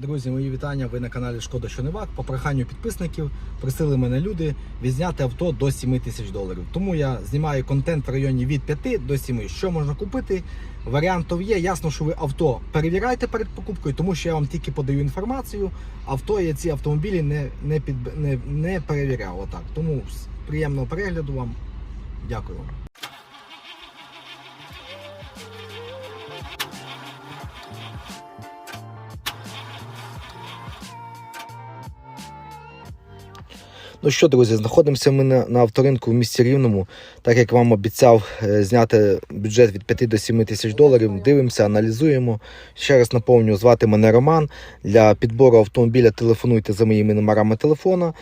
Друзі, мої вітання. Ви на каналі Шкода Щоневак. По проханню підписників просили мене люди відзняти авто до 7 тисяч доларів. Тому я знімаю контент в районі від 5 до 7. Що можна купити? Варіантів є. Ясно, що ви авто перевіряйте перед покупкою, тому що я вам тільки подаю інформацію. Авто я ці автомобілі не, не, під, не, не перевіряв. Отак. Тому приємного перегляду вам. Дякую вам. Ну що, друзі, знаходимося ми на, на авторинку в місті Рівному. Так як вам обіцяв е, зняти бюджет від 5 до 7 тисяч доларів. Дивимося, аналізуємо. Ще раз наповню, звати мене Роман. Для підбору автомобіля телефонуйте за моїми номерами телефона.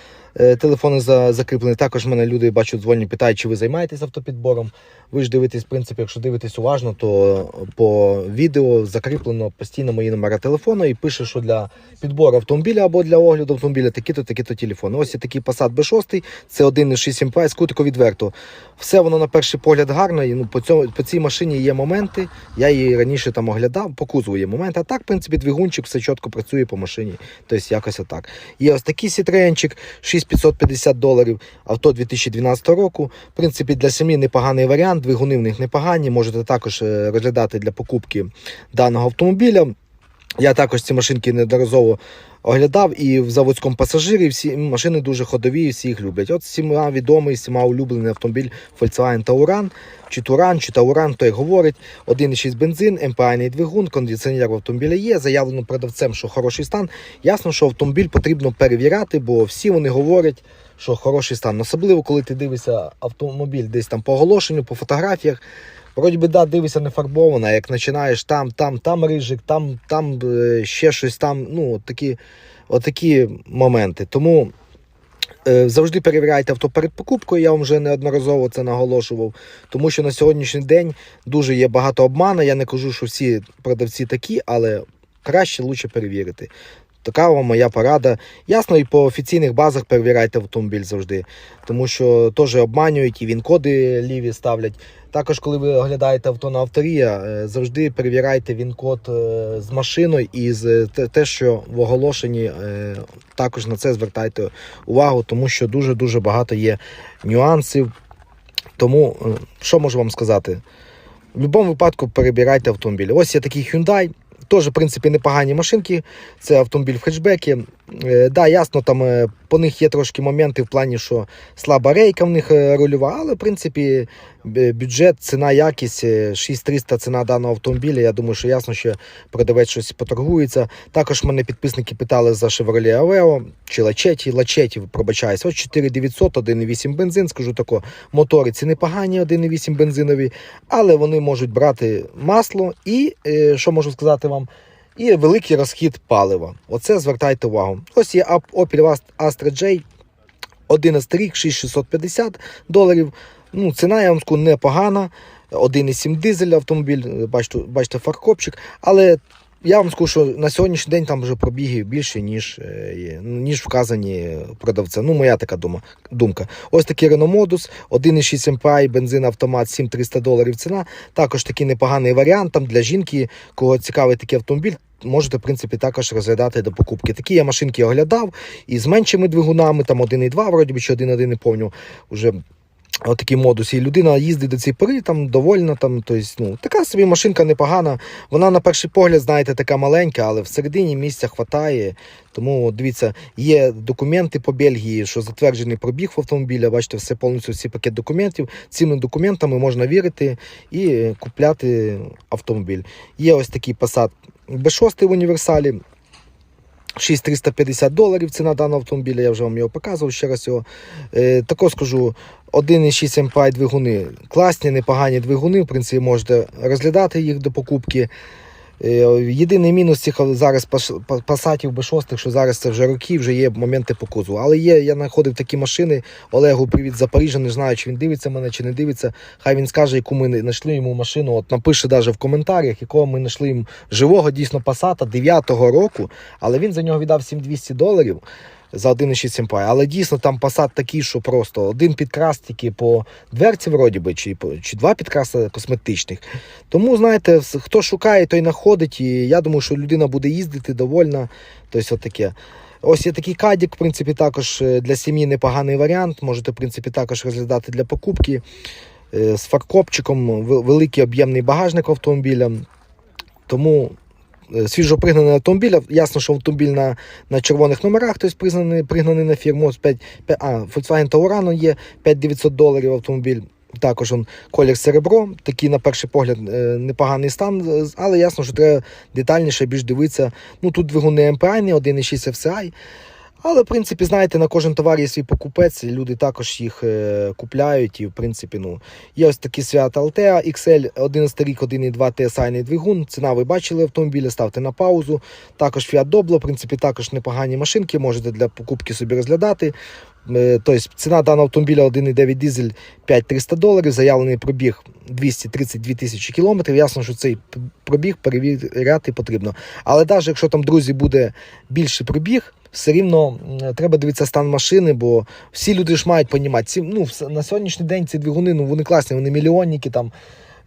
Е, Телефони за, закріплені. Також мене люди бачу, дзвонять, питають, чи ви займаєтесь автопідбором. Ви ж дивитесь, в принципі, якщо дивитесь уважно, то по відео закріплено постійно мої номери телефону і пише, що для підбору автомобіля або для огляду автомобіля такі-то, такі-то телефони. Ось є такий Passat B6, це 1.6 MPI, скутико відверто. Все воно на перший погляд гарно. І, ну, по, цьому, по цій машині є моменти. Я її раніше там оглядав, по кузову є моменти. А так, в принципі, двигунчик все чітко працює по машині. Тобто якось отак. Є ось такий сітренчик, 6550 доларів, авто 2012 року. В принципі, для сім'ї непоганий варіант, двигуни в них непогані. Можете також е, розглядати для покупки даного автомобіля. Я також ці машинки неодноразово оглядав і в заводському пасажирі всі машини дуже ходові, всі їх люблять. От всіма відомий, всіма улюблений автомобіль Volkswagen Tauran, чи Туран, чи Тауран, хто як говорить. 1,6 бензин, МПА-ний двигун, кондиціонер в автомобіля є. Заявлено продавцем, що хороший стан. Ясно, що автомобіль потрібно перевіряти, бо всі вони говорять, що хороший стан. Особливо, коли ти дивишся автомобіль десь там по оголошенню, по фотографіях. Вроді би, да, дивишся не фарбована, як починаєш там, там, там рижик, там, там е, ще щось там. Ну, такі, от такі моменти. Тому е, завжди перевіряйте авто перед покупкою. Я вам вже неодноразово це наголошував. Тому що на сьогоднішній день дуже є багато обману. Я не кажу, що всі продавці такі, але краще лучше перевірити. Така вам моя порада. Ясно, і по офіційних базах перевіряйте автомобіль завжди, тому що теж обманюють і він-коди ліві ставлять. Також, коли ви оглядаєте авто на авторія, е, завжди перевіряйте він-код е, з машиною і з те- що в оголошенні, е, також на це звертайте увагу, тому що дуже-дуже багато є нюансів. Тому, що можу вам сказати? В будь-якому випадку перебирайте автомобіль. Ось є такий Hyundai. Теж, в принципі, непогані машинки. Це автомобіль в хетчбекі. Е, да, ясно, там е, по них є трошки моменти в плані, що слаба рейка в них е, рульова, але в принципі бюджет, ціна, якість е, 6300 ціна даного автомобіля. Я думаю, що ясно, що продавець щось поторгується. Також мене підписники питали за Chevrolet Aveo чи Лачеті. Лачеті, пробачаюсь. Ось 4900, 1,8 бензин. Скажу тако, мотори ці непогані, 1,8 бензинові, але вони можуть брати масло і, що можу сказати вам, і великий розхід палива. Оце звертайте увагу. Ось є Opel Astra J, 11 рік, 6650 доларів. Ну, ціна, я вам скажу, непогана. 1,7 дизель автомобіль, бачите, бачите фаркопчик. Але я вам скажу, що на сьогоднішній день там вже пробігів більше, ніж, е, ніж вказані продавця. Ну, моя така дума, думка. Ось такий Renault Modus, 1,6 MPI, бензин автомат, 7300 доларів ціна. Також такий непоганий варіант там для жінки, кого цікавий такий автомобіль. Можете, в принципі, також розглядати до покупки. Такі я машинки оглядав і з меншими двигунами, там 1,2, вроді би, чи 1,1, не пам'ятаю, вже Отакий модус. І людина їздить до цієї пори, там довольна. Там, тобто, ну, така собі машинка непогана. Вона на перший погляд, знаєте, така маленька, але всередині місця хватає. Тому дивіться, є документи по Бельгії, що затверджений пробіг в автомобіля. Бачите, все повністю всі пакет документів. Цими документами можна вірити і купляти автомобіль. Є ось такий Passat B6 в універсалі. 6350 доларів ціна даного автомобіля, я вже вам його показував ще раз його. Е, також скажу, 1,6 MPI двигуни. Класні, непогані двигуни, в принципі, можете розглядати їх до покупки. Е, Єдиний мінус цих зараз пасатів B6, що зараз це вже роки, вже є моменти по кузову. Але є, я знаходив такі машини. Олегу, привіт з Запоріжжя. Не знаю, чи він дивиться мене, чи не дивиться. Хай він скаже, яку ми знайшли йому машину. От напише навіть в коментарях, якого ми знайшли йому живого дійсно пасата 9-го року, але він за нього віддав 7200 доларів. За 1,6 MPI. Але дійсно там Passat такий, що просто один підкрас тільки по дверці, вроді би, чи, чи два підкраси косметичних. Тому, знаєте, хто шукає, той знаходить. І я думаю, що людина буде їздити довольна. Тобто, таке. Ось є такий кадік, в принципі, також е, для сім'ї непоганий варіант. Можете, в принципі, також розглядати для покупки. Е, З фаркопчиком, великий об'ємний багажник автомобіля. Тому свіжопригнаний автомобіль. Ясно, що автомобіль на, на червоних номерах, тобто пригнаний, пригнаний на фірму. Ось 5, 5, а, Volkswagen Taurano є 5900 доларів автомобіль. Також он колір серебро, такий, на перший погляд, е, непоганий стан, але ясно, що треба детальніше більш дивитися. Ну тут двигуни MPI, 1,6 FCI. Але, в принципі, знаєте, на кожен товар є свій покупець, люди також їх е, купляють. І, в принципі, ну, є ось такі свята Altea XL, 11 рік, 1,2 TSI двигун. Ціна ви бачили автомобіля, ставте на паузу. Також Fiat Doblo, в принципі, також непогані машинки, можете для покупки собі розглядати. Е, Тобто ціна даного автомобіля 1,9 дизель 5300 доларів, заявлений пробіг 232 тисячі кілометрів. Ясно, що цей пробіг перевіряти потрібно. Але навіть якщо там, друзі, буде більший пробіг, все рівно треба дивитися стан машини, бо всі люди ж мають понімати. Ну, на сьогоднішній день ці двигуни, ну вони класні, вони мільйонники там.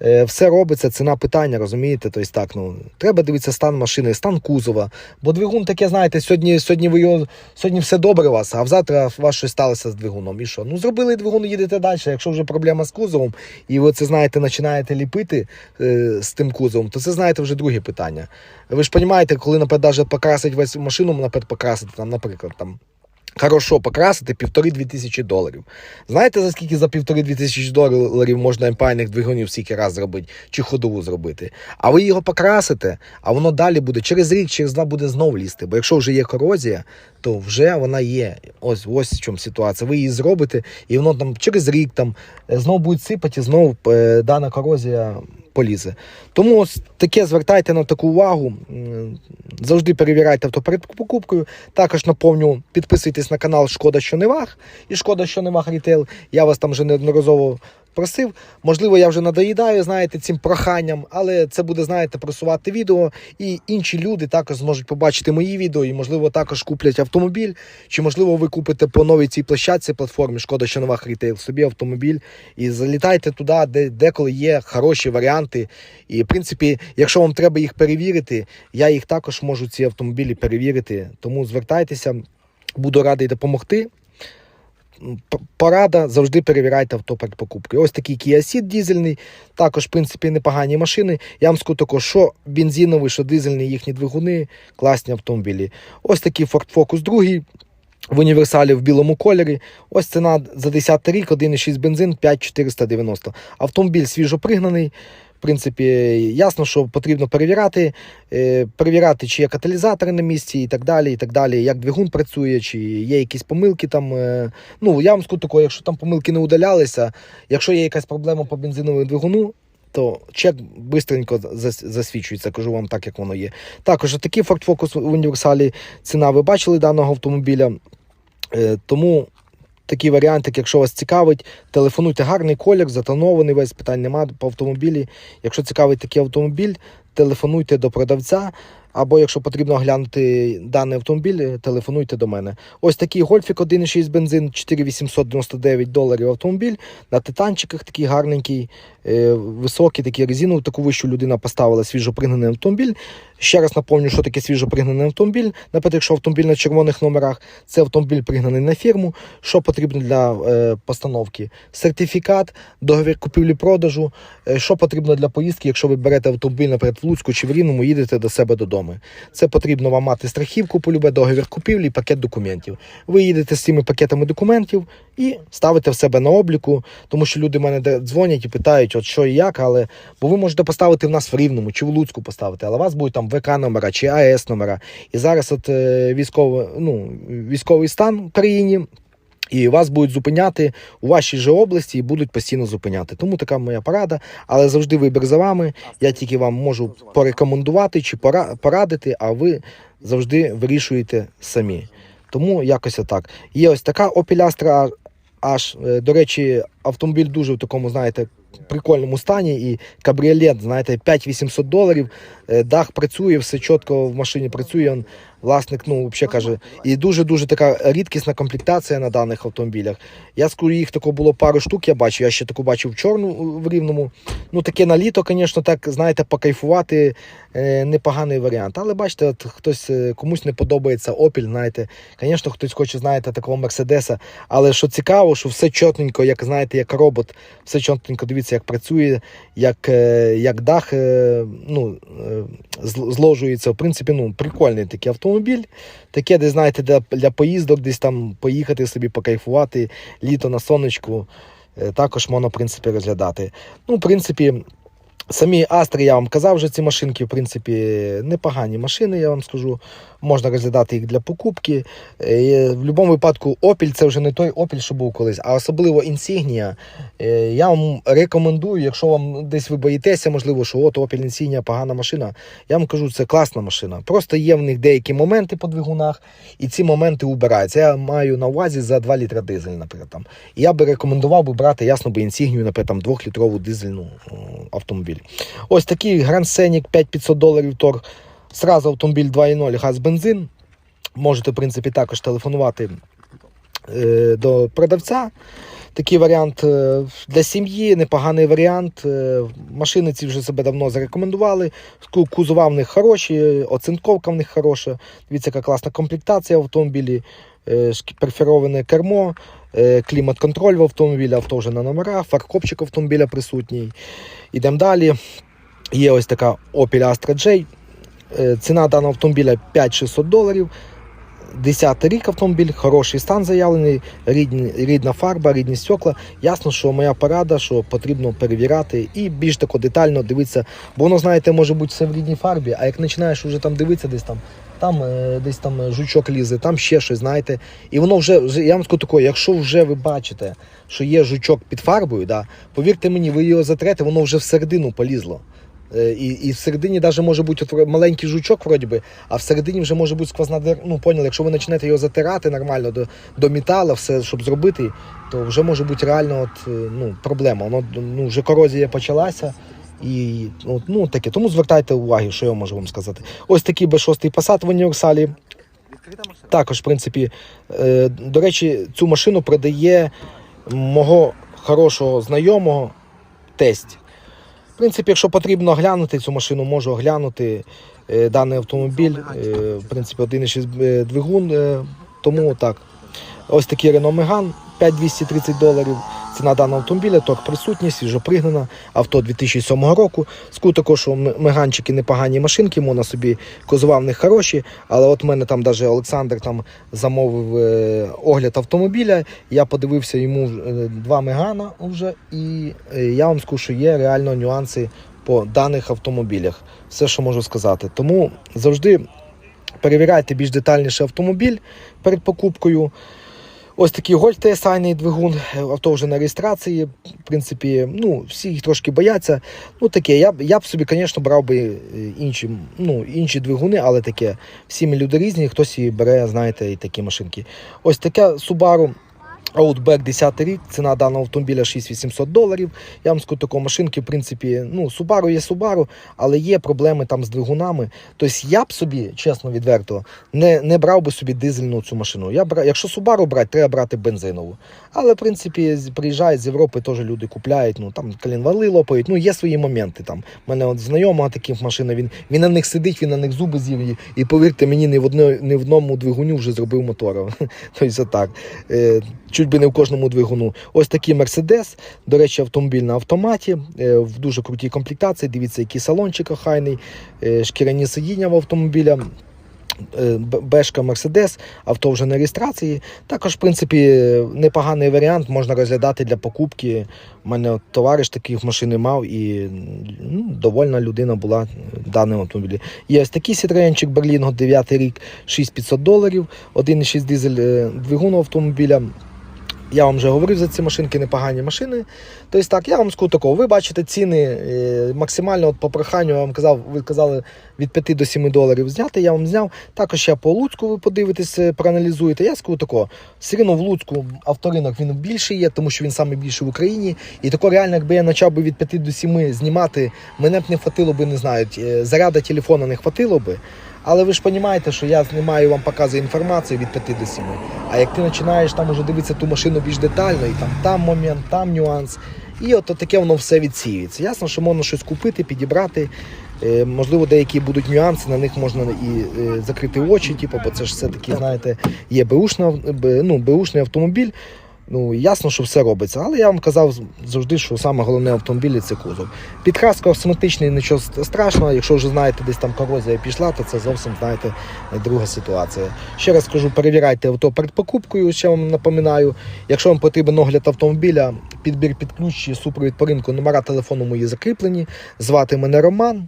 Е, Все робиться, ціна питання, розумієте? Тобто так, ну треба дивитися стан машини, стан кузова. Бо двигун таке, знаєте, сьогодні, сьогодні ви його сьогодні все добре у вас, а завтра у вас щось сталося з двигуном. І що? Ну зробили двигун, їдете далі. Якщо вже проблема з кузовом, і ви це знаєте, починаєте ліпити е, з тим кузовом, то це знаєте вже друге питання. Ви ж розумієте, коли наприклад, даже покрасить весь машину, наприклад, покрасити там, наприклад, там. Хорошо покрасити півтори-дві тисячі доларів. Знаєте, за скільки за півтори-дві тисячі доларів можна емпайних двигунів скільки раз зробити чи ходову зробити? А ви його покрасите, а воно далі буде через рік, через два буде знов лізти. Бо якщо вже є корозія, то вже вона є. Ось ось в чому ситуація. Ви її зробите, і воно там через рік там е, знов буде сипати, і знов е, дана корозія полізе. Тому ось таке звертайте на таку увагу. Завжди перевіряйте авто перед покупкою. Також наповню, підписуйтесь на канал Шкода, що не ваг і Шкода, що не ваг рітейл. Я вас там вже неодноразово просив. Можливо, я вже надоїдаю, знаєте, цим проханням, але це буде, знаєте, просувати відео. І інші люди також зможуть побачити мої відео і, можливо, також куплять автомобіль. Чи, можливо, ви купите по новій цій площадці платформі Шкода, що не ваг рітейл, собі автомобіль і залітайте туди, де деколи є хороші варіанти. І, в принципі, якщо вам треба їх перевірити, я їх також можу ці автомобілі перевірити. Тому звертайтеся, буду радий допомогти. Порада завжди перевіряйте авто перед покупкою. Ось такий Kia Ceed дизельний, також, в принципі, непогані машини. Я вам скажу також, що бензиновий, що дизельний, їхні двигуни, класні автомобілі. Ось такий Ford Focus 2 в універсалі в білому кольорі. Ось ціна за 10 рік, 1,6 бензин, 5490. Автомобіль свіжопригнаний. В принципі, ясно, що потрібно перевіряти, е, перевіряти, чи є каталізатори на місці і так далі, і так далі, як двигун працює, чи є якісь помилки там. е. Ну, я вам скажу таке, якщо там помилки не удалялися, якщо є якась проблема по бензиновому двигуну, то чек швидко засвідчується, кажу вам так, як воно є. Також такий факт фокус в універсалі ціна ви бачили даного автомобіля. Е, Тому такий варіант, якщо вас цікавить, телефонуйте гарний колір, затонований весь питань немає по автомобілі. Якщо цікавий такий автомобіль, телефонуйте до продавця. Або якщо потрібно оглянути даний автомобіль, телефонуйте до мене. Ось такий гольфік 1,6 бензин, 4899 доларів автомобіль. На титанчиках такий гарненький, е, високий, такий резиновий, таку вищу людина поставила свіжопригнаний автомобіль. Ще раз напомню, що таке свіжопригнаний автомобіль. Наприклад, якщо автомобіль на червоних номерах, це автомобіль пригнаний на фірму. Що потрібно для е, постановки? Сертифікат, договір купівлі-продажу. Е, що потрібно для поїздки, якщо ви берете автомобіль, наприклад, в Луцьку чи в Рівному, їдете до себе додому. Це потрібно вам мати страхівку, полюбе, договір купівлі і пакет документів. Ви їдете з цими пакетами документів і ставите в себе на обліку, тому що люди мене дзвонять і питають, от що і як, але бо ви можете поставити в нас в Рівному чи в Луцьку поставити, але у вас будуть там ВК номера чи АЕС номера. І зараз от е, військовий, ну, військовий стан в країні. І вас будуть зупиняти у вашій же області і будуть постійно зупиняти. Тому така моя порада. Але завжди вибір за вами. Я тільки вам можу порекомендувати чи пора- порадити, а ви завжди вирішуєте самі. Тому якось так. Є ось така Astra аж, е, до речі, автомобіль дуже в такому, знаєте, прикольному стані. І кабріолет, знаєте, 5800 доларів. Е, Дах працює, все чітко в машині працює. Власник, ну, взагалі каже, і дуже-дуже така рідкісна комплектація на даних автомобілях. Я скажу, їх тако було пару штук, я бачив. Я ще таку бачив чорну в рівному. Ну, таке на літо, звісно, так, знаєте, покайфувати е, непоганий варіант. Але бачите, от хтось е, комусь не подобається Opel, знаєте. Звісно, хтось хоче, знаєте, такого Мерседеса. Але що цікаво, що все чотненько, як знаєте, як робот, все чотненько, дивіться, як працює, як, е, як дах ну, зложується. В принципі, ну, прикольний такий автомобіль. Таке, де знаєте, для, для поїздок, десь там поїхати собі, покайфувати, літо на сонечку. е, Також можна, в принципі, розглядати. Ну, в принципі, самі Астри, я вам казав, вже ці машинки, в принципі, непогані машини, я вам скажу. Можна розглядати їх для покупки. Е, В будь-якому випадку Opel це вже не той Opel, що був колись, а особливо Insignia. Е, Я вам рекомендую, якщо вам десь ви боїтеся, можливо, що от Opel Insignia погана машина. Я вам кажу, це класна машина. Просто є в них деякі моменти по двигунах, і ці моменти убираються. Я маю на увазі за 2 літра дизель, наприклад. І я би рекомендував би брати, ясно, би Insignia, наприклад, там 2-літрову дизельну автомобіль. Ось такий Grand Scenic 5500 доларів торг. Сразу автомобіль 2.0 газ бензин. Можете, в принципі, також телефонувати е, до продавця. Такий варіант е, для сім'ї, непоганий варіант. Е, Машини ці вже себе давно зарекомендували. Ку- Кузова в них хороші, оцинковка в них хороша. Дивіться, яка класна комплектація в автомобілі, е, перфероване кермо, клімат-контроль в автомобілі, авто вже на номерах, фаркопчик автомобіля присутній. Ідемо далі. Є ось така Opel Astra J. Ціна даного автомобіля 5600 доларів. 10 рік автомобіль, хороший стан заявлений, рідні, рідна фарба, рідні стекла. Ясно, що моя порада, що потрібно перевіряти і більш тако детально дивитися. Бо воно, знаєте, може бути все в рідній фарбі, а як починаєш вже там дивитися десь там, там е, десь там жучок лізе, там ще щось, знаєте. І воно вже, я вам скажу таке, якщо вже ви бачите, що є жучок під фарбою, да, повірте мені, ви його затрете, воно вже всередину полізло. Е, І, і всередині навіть може бути маленький жучок, вроді би, а всередині вже може бути сквозна дир. Ну, поняли, якщо ви почнете його затирати нормально до, до металу, все, щоб зробити, то вже може бути реально от, е, ну, проблема. Воно, ну, вже корозія почалася. І ну, ну, таке. Тому звертайте увагу, що я можу вам сказати. Ось такий B6 Passat в універсалі. Також, в принципі, е, до речі, цю машину продає мого хорошого знайомого тесть. Принципі, якщо потрібно оглянути цю машину, можу оглянути е, даний автомобіль. Е, в принципі, 1,6 е, двигун. Тому так. Ось такий Renault Megane, 5230 доларів. Ціна даного автомобіля, торг присутній, свіжопригнана, авто 2007 року. Скажу також, меганчики непогані машинки, можна собі козова в них хороші. Але от мене там навіть Олександр там замовив е, огляд автомобіля. Я подивився йому е, два мегана вже, і е, я вам скажу, що є реально нюанси по даних автомобілях. Все, що можу сказати. Тому завжди перевіряйте більш детальніше автомобіль перед покупкою. Ось такий гольф TSI двигун, авто вже на реєстрації. В принципі, ну, всі їх трошки бояться. Ну, таке, я, я б собі, звісно, брав би е, інші, ну, інші двигуни, але таке, всі ми люди різні, хтось і бере, знаєте, і такі машинки. Ось таке Subaru Outback 10 рік, ціна даного автомобіля 6800 доларів. Я вам скажу, такої машинки, в принципі, ну, Subaru є Subaru, але є проблеми там з двигунами. Тобто я б собі, чесно, відверто, не, не брав би собі дизельну цю машину. Я бра... Якщо Subaru брати, треба брати бензинову. Але, в принципі, приїжджають з Європи, теж люди купляють, ну там коленвали лопають, ну є свої моменти. Там. У мене от знайома таких машина, він, він на них сидить, він на них зуби з'їв. І, і повірте мені, ні в, одно, ні в одному двигуню вже зробив мотора. Тобто так. Чуть би не в кожному двигуну. Ось такий Мерседес. До речі, автомобіль на автоматі, е, в дуже крутій комплектації. Дивіться, який салончик охайний, е, шкіряні сидіння в автомобіля. е, Бешка Мерседес, авто вже на реєстрації. Також, в принципі, непоганий варіант можна розглядати для покупки. У мене товариш таких машини мав і ну, довольна людина була даним автомобілі. Є ось такий Citroenчик Berlingo 9 рік, 6500 доларів, 1,6 дизель е, двигун автомобіля. Я вам вже говорив за ці машинки, непогані машини. Тобто так, я вам скажу такого. Ви бачите ціни е, максимально от по проханню, я вам казав, ви казали від 5 до 7 доларів зняти, я вам зняв. Також я по Луцьку ви подивитесь, е, проаналізуєте. Я скажу такого. Все рівно в Луцьку авторинок він більший є, тому що він саме більший в Україні. І тако реально, якби я почав би від 5 до 7 знімати, мене б не хватило би, не знаю, е, заряда телефона не хватило би. Але ви ж розумієте, що я знімаю вам показую інформацію від 5 до 7. А як ти починаєш там уже дивитися ту машину більш детально, і там там момент, там нюанс. І от таке воно все відсіюється. Ясно, що можна щось купити, підібрати. Е, можливо, деякі будуть нюанси, на них можна і е, закрити очі, типу, бо це ж все-таки, знаєте, є беушна, ну, беушний автомобіль. Ну, ясно, що все робиться. Але я вам казав завжди, що саме головне в автомобілі це кузов. Підкраска автоматичний, нічого страшного. Якщо вже знаєте, десь там корозія пішла, то це зовсім знаєте друга ситуація. Ще раз кажу, перевіряйте авто перед покупкою. Ще вам напоминаю. Якщо вам потрібен огляд автомобіля, підбір під ключ, супровід по ринку, номера телефону мої закріплені. Звати мене Роман.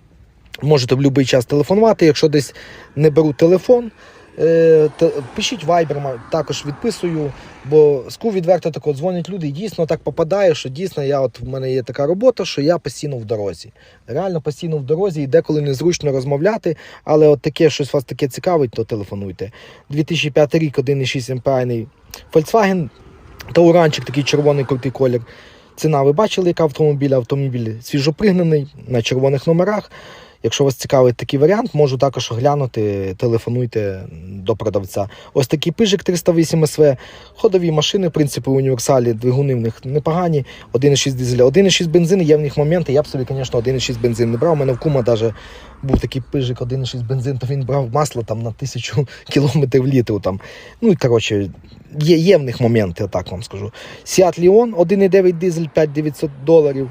Можете в будь-який час телефонувати. Якщо десь не беру телефон, е, пишіть Viber, також відписую. Бо ску відверто так от дзвонять люди, дійсно так попадає, що дійсно я от в мене є така робота, що я постійно в дорозі. Реально постійно в дорозі, і деколи незручно розмовляти, але от таке щось вас таке цікавить, то телефонуйте. 2005 рік, 1,6 амперний Volkswagen, Тауранчик, такий червоний крутий колір. Ціна, ви бачили, яка автомобіль? Автомобіль свіжопригнаний на червоних номерах. Якщо вас цікавить такий варіант, можу також оглянути, телефонуйте до продавця. Ось такий пижик 308 СВ, ходові машини, в принципі, універсалі, двигуни в них непогані. 1,6 дизеля, 1,6 бензин, є в них моменти. Я б собі, звісно, 1,6 бензин не брав. У мене в кума навіть був такий пижик 1,6 бензин, то він брав масло там на тисячу кілометрів літру. Там. Ну і коротше, є, є в них моменти, так вам скажу. Seat Leon 1,9 дизель, 5900 доларів.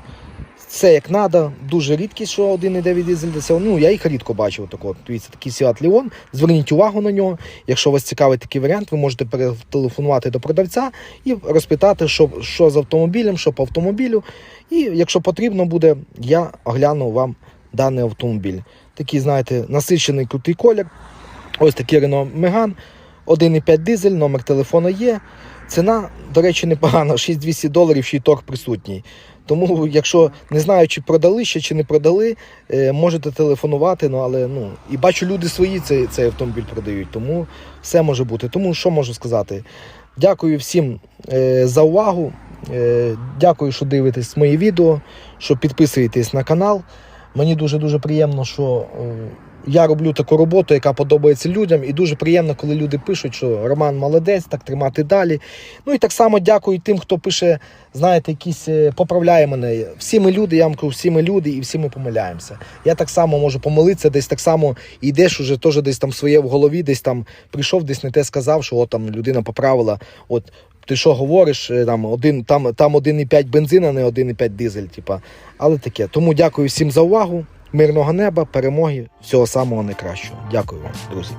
Все як треба, дуже рідкість, що 1,9 дизель десе. Ну, я їх рідко бачив. Так от, дивіться, такий Seat Leon. Зверніть увагу на нього. Якщо вас цікавить такий варіант, ви можете перетелефонувати до продавця і розпитати, що, що з автомобілем, що по автомобілю. І якщо потрібно буде, я огляну вам даний автомобіль. Такий, знаєте, насичений крутий колір. Ось такий Renault Megane, 1,5 дизель, номер телефону є. Ціна, до речі, непогана, 6200 доларів, ще й торг присутній. Тому, якщо не знаю, чи продали ще, чи не продали, е, можете телефонувати. Ну, але ну і бачу, люди свої цей, цей автомобіль продають, тому все може бути. Тому що можу сказати? Дякую всім е, за увагу. Е, дякую, що дивитесь мої відео, що підписуєтесь на канал. Мені дуже дуже приємно, що я роблю таку роботу, яка подобається людям, і дуже приємно, коли люди пишуть, що Роман молодець, так тримати далі. Ну і так само дякую тим, хто пише, знаєте, якісь е, поправляє мене. Всі ми люди, я вам кажу, всі ми люди і всі ми помиляємося. Я так само можу помилитися, десь так само йдеш уже теж десь там своє в голові, десь там прийшов, десь не те сказав, що от там людина поправила. От ти що говориш, е, там один там, там 1,5 бензин, а не 1,5 дизель. Типа. Але таке. Тому дякую всім за увагу. Мирного неба, перемоги, всього самого найкращого. Дякую вам, друзі.